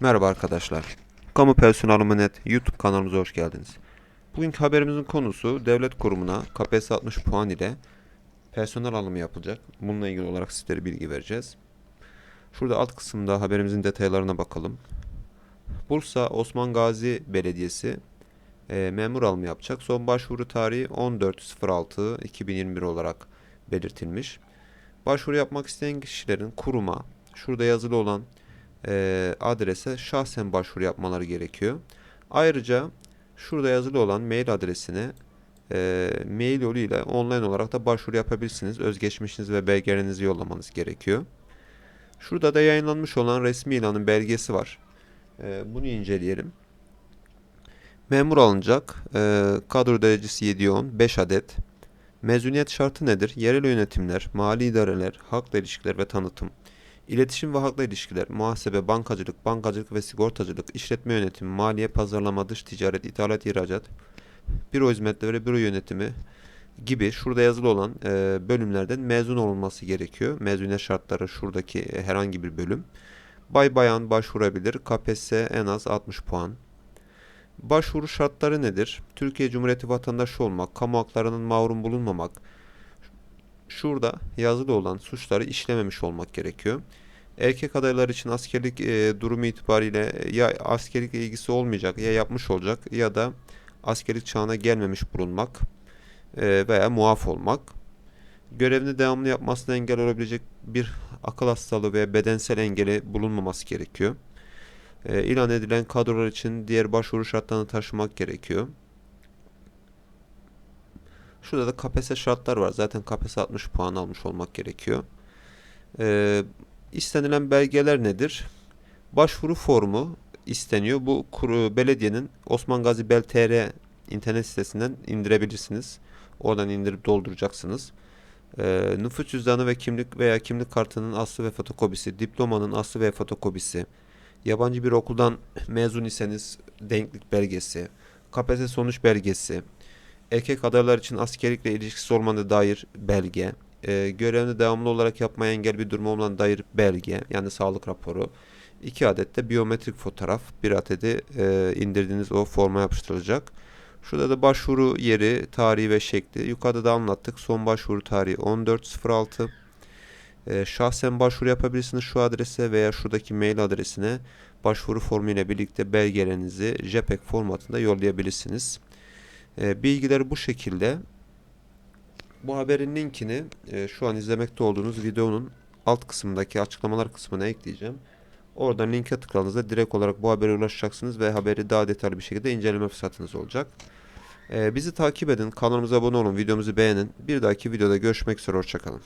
Merhaba arkadaşlar. Kamu Personeli Net YouTube kanalımıza hoş geldiniz. Bugünkü haberimizin konusu devlet kurumuna KPSS 60 puan ile personel alımı yapılacak. Bununla ilgili olarak sizlere bilgi vereceğiz. Şurada alt kısımda haberimizin detaylarına bakalım. Bursa Osman Gazi Belediyesi e, memur alımı yapacak. Son başvuru tarihi 14.06.2021 olarak belirtilmiş. Başvuru yapmak isteyen kişilerin kuruma, şurada yazılı olan e, adrese şahsen başvuru yapmaları gerekiyor. Ayrıca şurada yazılı olan mail adresine e, mail yoluyla online olarak da başvuru yapabilirsiniz. Özgeçmişinizi ve belgelerinizi yollamanız gerekiyor. Şurada da yayınlanmış olan resmi ilanın belgesi var. E, bunu inceleyelim. Memur alınacak. E, kadro derecesi 7'ye 10, 5 adet. Mezuniyet şartı nedir? Yerel yönetimler, mali idareler, halkla ilişkiler ve tanıtım. İletişim ve halkla ilişkiler, muhasebe, bankacılık, bankacılık ve sigortacılık, işletme yönetimi, maliye, pazarlama, dış ticaret, ithalat, ihracat, büro hizmetleri büro yönetimi gibi şurada yazılı olan e, bölümlerden mezun olunması gerekiyor. Mezuniyet şartları şuradaki e, herhangi bir bölüm. Bay bayan başvurabilir. KPSS en az 60 puan. Başvuru şartları nedir? Türkiye Cumhuriyeti vatandaşı olmak, kamu haklarının mahrum bulunmamak, şurada yazılı olan suçları işlememiş olmak gerekiyor. Erkek adaylar için askerlik e, durumu itibariyle e, ya askerlik ilgisi olmayacak ya yapmış olacak ya da askerlik çağına gelmemiş bulunmak e, veya muaf olmak. Görevini devamlı yapmasına engel olabilecek bir akıl hastalığı veya bedensel engeli bulunmaması gerekiyor. E, ilan edilen kadrolar için diğer başvuru şartlarını taşımak gerekiyor. Şurada da KPSS şartlar var. Zaten KPSS 60 puan almış olmak gerekiyor. Ee, istenilen belgeler nedir? Başvuru formu isteniyor. Bu kuru, belediyenin Osman Gazi Bel TR internet sitesinden indirebilirsiniz. Oradan indirip dolduracaksınız. Ee, nüfus cüzdanı ve kimlik veya kimlik kartının aslı ve fotokopisi, diplomanın aslı ve fotokopisi, yabancı bir okuldan mezun iseniz denklik belgesi, KPSS sonuç belgesi, erkek adaylar için askerlikle ilişkisi olmadığına dair belge, e, görevini devamlı olarak yapmaya engel bir durum olmadığına dair belge, yani sağlık raporu, iki adet de biyometrik fotoğraf, bir adeti e, indirdiğiniz o forma yapıştırılacak. Şurada da başvuru yeri, tarihi ve şekli. Yukarıda da anlattık. Son başvuru tarihi 14.06. E, şahsen başvuru yapabilirsiniz şu adrese veya şuradaki mail adresine başvuru formu ile birlikte belgelerinizi JPEG formatında yollayabilirsiniz. E, bilgiler bu şekilde. Bu haberin linkini e, şu an izlemekte olduğunuz videonun alt kısmındaki açıklamalar kısmına ekleyeceğim. Oradan linke tıkladığınızda direkt olarak bu habere ulaşacaksınız ve haberi daha detaylı bir şekilde inceleme fırsatınız olacak. E, bizi takip edin, kanalımıza abone olun, videomuzu beğenin. Bir dahaki videoda görüşmek üzere, hoşçakalın.